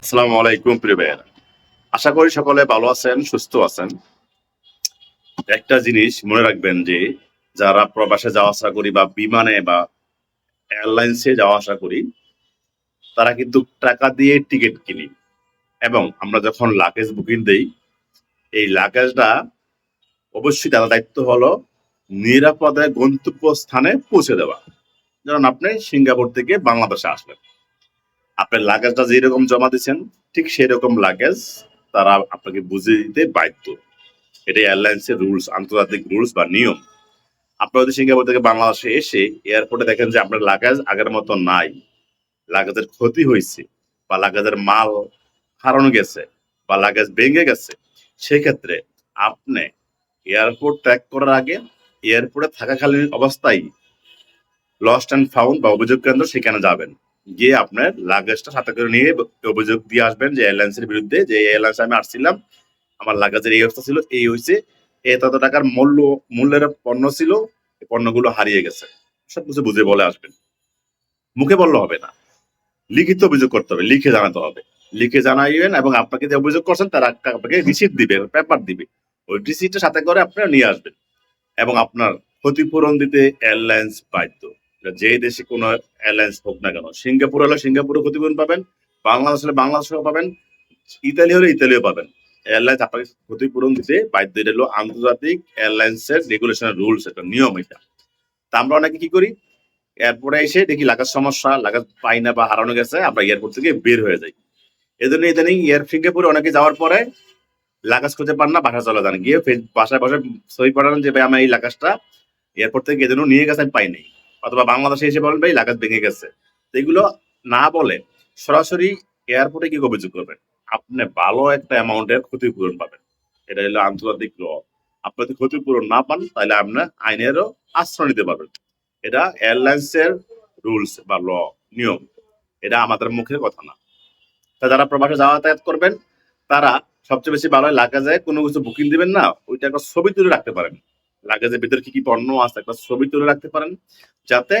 আসসালামু আলাইকুম, প্রিয় ভাইয়েরা। আশা করি সকলে ভালো আছেন, সুস্থ আছেন। একটা জিনিস মনে রাখবেন যে, যারা প্রবাসে যাওয়া আসা করি বা বিমানে বা এয়ারলাইন্সে যাওয়া আসা করি, তারা কিন্তু টাকা দিয়ে টিকিট কিনি। এবং আমরা যখন লাগেজ বুকিং দেই, এই লাগেজটা অবশ্যই তার দায়িত্ব হলো নিরাপদে গন্তব্য স্থানে পৌঁছে দেওয়া। যেমন আপনি সিঙ্গাপুর থেকে বাংলাদেশে আসলেন। আপনার লাগেজটা যেরকম জমা দিচ্ছেন ঠিক সেই রকম লাগেজ তারা আপনাকে বুঝিয়ে দিতে বাধ্য। এটা এয়ারলাইন্সের রুলস আন্তর্জাতিক রুলস বা নিয়ম। আপনি যদি সিঙ্গাপুর থেকে বাংলাদেশে এসে এয়ারপোর্টে দেখেন যে আপনার লাগেজ আগের মতো নাই লাগেজের ক্ষতি হয়েছে বা লাগেজের মাল হারানো গেছে বা লাগেজ ভেঙে গেছে, সেক্ষেত্রে আপনি এয়ারপোর্ট ত্যাগ করার আগে এয়ারপোর্টে থাকাকালীন অবস্থায় লস্ট অ্যান্ড ফাউন্ড বা অভিযোগ কেন্দ্র সেখানে যাবেন। গিয়ে আপনার লাগেজটা সাথে করে নিয়ে অভিযোগ দিয়ে আসবেন যে এয়ারলাইন্সের বিরুদ্ধে, যে এয়ারলাইন্স আমি আসছিলাম, আমার লাগেজের এই অবস্থা ছিল, এই হয়েছে এত টাকার মূল্য, মূল্যের পণ্য ছিল, এই পণ্যগুলো হারিয়ে গেছে। সবকিছু বুঝে বলে আসবেন। মুখে বললে হবে না। লিখিত অভিযোগ করতে হবে, লিখে জানাতে হবে। লিখে জানাইবেন এবং আপনাকে যে অভিযোগ করছেন, তারা আপনাকে রিসিট দিবে পেপার দিবে। ওই রিসিটটা সাথে করে আপনারা নিয়ে আসবেন। এবং আপনার ক্ষতিপূরণ দিতে এয়ারলাইন্স বাধ্য। যে দেশে কোনো এয়ারলাইন্স হোক না কেন, সিঙ্গাপুর হলে সিঙ্গাপুরে ক্ষতিপূরণ পাবেন, বাংলাদেশ হলে বাংলাদেশেও পাবেন ইতালি হলে ইতালিও পাবেন। এয়ারলাইন্স আপনাকে ক্ষতিপূরণ দিতে বাধ্য এটা হলো আন্তর্জাতিক এয়ারলাইন্সের রেগুলেশনের রুলস এটা নিয়ম এটা। তা আমরা অনেকে কি করি? এয়ারপোর্টে এসে দেখি লাগার সমস্যা, লাগাজ পাই না বা হারানো গেছে, আমরা এয়ারপোর্ট থেকে বের হয়ে যাই। এজন্য ইদানিং এয়ার সিঙ্গাপুরে অনেকে যাওয়ার পরে লাগাজ খুঁজে পান না বাসা চলে যান। গিয়ে বাসায় বসে সই পাঠান যে, ভাই আমার এই লাগাজটা এয়ারপোর্ট থেকে এজন্য নিয়ে গেছে, আমি পাই নাই। অথবা বাংলাদেশে এসে বলেন, ভাই লাগাজ ভেঙে গেছে। এগুলো না বলে সরাসরি এয়ারপোর্টে কি অভিযোগ করবেন। আপনি ভালো একটা অ্যামাউন্টের ক্ষতিপূরণ পাবেন। এটা হলো আন্তর্জাতিক ল। আপনি যদি ক্ষতিপূরণ না পান, তাহলে আপনার আইনেরও আশ্রয় নিতে পারবেন। এটা এয়ারলাইন্সের রুলস বা ল, নিয়ম। এটা আমাদের মুখের কথা না। তা যারা প্রবাসে যাতায়াত করবেন, তারা সবচেয়ে বেশি ভালো হয় যায় কোনো কিছু বুকিং দিবেন না, ওইটা একটা ছবি তুলে রাখতে পারেন। লাগেজের ভিতরে কি কি পণ্য আছে একটা ছবি তুলে রাখতে পারেন, যাতে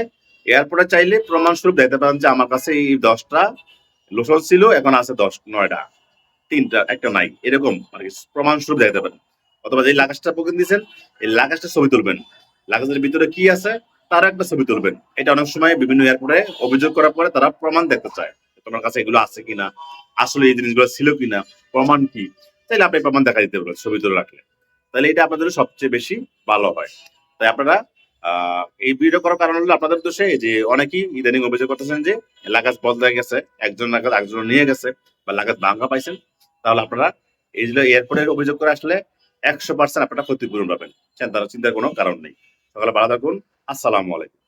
এয়ারপোর্টে চাইলে প্রমাণস্বরূপ দেখতে পারেন যে আমার কাছে এই দশটা লোশন ছিল, এখন আছে দশ, নয়টা, তিনটা, একটা নাই, এরকম মানে কি প্রমাণস্বরূপ দেখতে পারেন। অথবা যে লাগেজটা বুকিং দিয়েছেন, এই লাগেজটা ছবি তুলবেন। লাগেজের ভিতরে কি আছে তার একটা ছবি তুলবেন। এটা অনেক সময় বিভিন্ন এয়ারপোর্টে অভিযোগ করার পরে তারা প্রমাণ দেখতে চায় তোমার কাছে এগুলো আছে কিনা, আসলে এই জিনিসগুলো ছিল কিনা, প্রমাণ কি? তাহলে আপনি প্রমাণ দেখা দিতে পারবেন ছবি তুলে রাখলে। তাহলে এটা আপনাদের সবচেয়ে বেশি ভালো হয়। তাই আপনারা এই ভিডিও করার কারণ হলো আপনাদের দোষে যে অনেকেই ইদানিং অভিযোগ করতেছেন যে লাগাজ বদলে গেছে, একজন লাগাজ একজন নিয়ে গেছে বা লাগাজ ভাঙ্গা পাইছেন, তাহলে আপনারা এই যে এয়ারপোর্টের অভিযোগ করে আসলে একশো পার্সেন্ট আপনারা ক্ষতিপূরণ পাবেন। চিন্তার চিন্তার কোনো কারণ নেই। সকালে ভালো থাকুন। আসসালামু আলাইকুম।